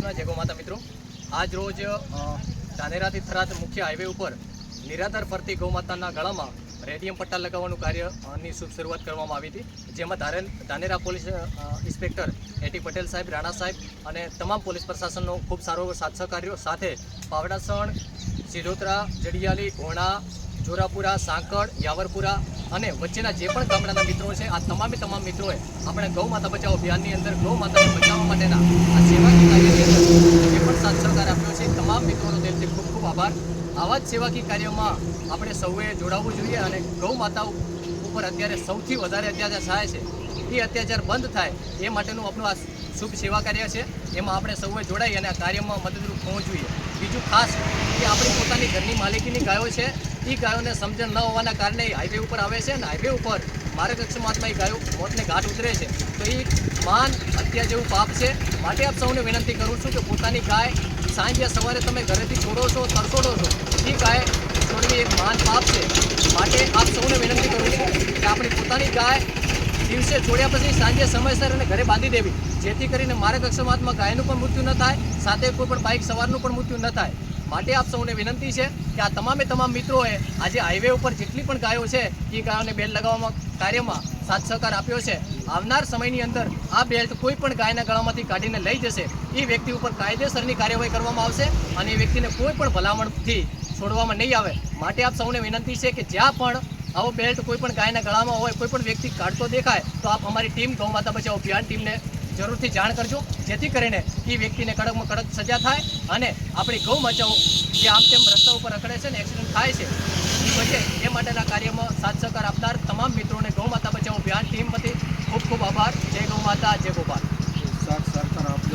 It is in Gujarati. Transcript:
કૃષ્ણ જય માતા મિત્રો. આજ રોજ ધાનેરાથી થરાદ મુખ્ય હાઈવે ઉપર નિરાધાર ફરતી ગૌ માતાના ગળામાં રેડિયમ પટ્ટા લગાવવાનું કાર્યની શુભ શરૂઆત કરવામાં આવી હતી. જેમાં Dhanera police inspector A T Patel સાહેબ, રાણા સાહેબ અને તમામ પોલીસ પ્રશાસનનો ખૂબ સારો સાથ સહકાર્યો. સાથે પાવડાસણ સિધોતરા જડિયાલી, ઘોણા, જોરાપુરા, સાંકળ, યાવરપુરા અને વચ્ચેના જે પણ ગામડાના મિત્રો છે, આ તમામે તમામ મિત્રોએ આપણે ગૌ માતા બચાવો અભિયાનની અંદર ગૌ માતાને બચાવવા માટેના આ સેવાકીય કાર્યની અંદર જે પણ સાથ સહકાર આપ્યો છે તમામ દિલથી ખૂબ ખૂબ આભાર. આવા જ સેવાકીય કાર્યમાં આપણે સૌએ જોડાવવું જોઈએ અને ગૌ માતા ઉપર અત્યારે સૌથી વધારે અત્યાચાર થાય છે. એ અત્યાચાર બંધ થાય એ માટેનું આપણું આ શુભ સેવા કાર્ય છે. એમાં આપણે સૌએ જોડાઈ અને આ કાર્યમાં મદદરૂપ હોવું જોઈએ. બીજું ખાસ કે આપણી પોતાની ઘરની માલિકીની ગાયો છે. એ ગાયોને સમજણ ન હોવાના કારણે હાઈવે ઉપર આવે છે અને હાઈવે ઉપર માર્ગ અક્ષમાતમાં એ ગાયો મોતને ઘાટ ઉતરે છે. તો એ માન હત્યા જેવું પાપ છે. માટે આપ સૌને વિનંતી કરું છું કે પોતાની ગાય સાંજે સવારે તમે ઘરેથી છોડો છો, તરસોડો છો એ ગાય છોડવી એક મહાન પાપ છે. માટે આપ સૌને વિનંતી કરું છું કે આપણી પોતાની ગાય દિવસે છોડ્યા પછી સાંજે સમયસર અને ઘરે બાંધી દેવી. જેથી કરીને માર્ગ અકસ્માતમાં ગાયનું પણ મૃત્યુ ન થાય, સાથે કોઈ પણ બાઇક સવારનું પણ મૃત્યુ ન થાય. માટે આપ સૌને વિનંતી છે કે આ તમામે તમામ મિત્રોએ આજે હાઈવે ઉપર જેટલી પણ ગાયો છે, એ ગાયોને બેલ્ટ લગાવવામાં, કાર્યમાં સાથ સહકાર આપ્યો છે. આવનાર સમયની અંદર આ બેલ્ટ કોઈ પણ ગાયના ગળામાંથી કાઢીને લઈ જશે. એ વ્યક્તિ ઉપર કાયદેસરની કાર્યવાહી કરવામાં આવશે અને એ વ્યક્તિને કોઈ પણ ભલામણથી છોડવામાં નહીં આવે. માટે આપ સૌને વિનંતી છે કે જ્યાં પણ આવો બેલ્ટ કોઈ પણ ગાયના ગળામાં હોય, કોઈ પણ વ્યક્તિ કાઢતો દેખાય, તો આપ અમારી ટીમ ગૌ માતા બચાવ અભિયાન ટીમને જરૂરથી જાણ કરજો. જેથી કરીને એ વ્યક્તિને કડકમાં કડક સજા થાય અને આપણી ગૌ માતાઓ જે આમ તેમ રસ્તા ઉપર રખડે છે ને એક્સિડન્ટ થાય છે એ બચે એ માટેના કાર્યમાં સાથ સહકાર આપનાર તમામ મિત્રોને ગૌ માતા બચાવો અભિયાન ટીમ વતી ખૂબ ખૂબ આભાર. જય ગૌ માતા, જય ગોપાલ. સાથ સહકાર આપજો.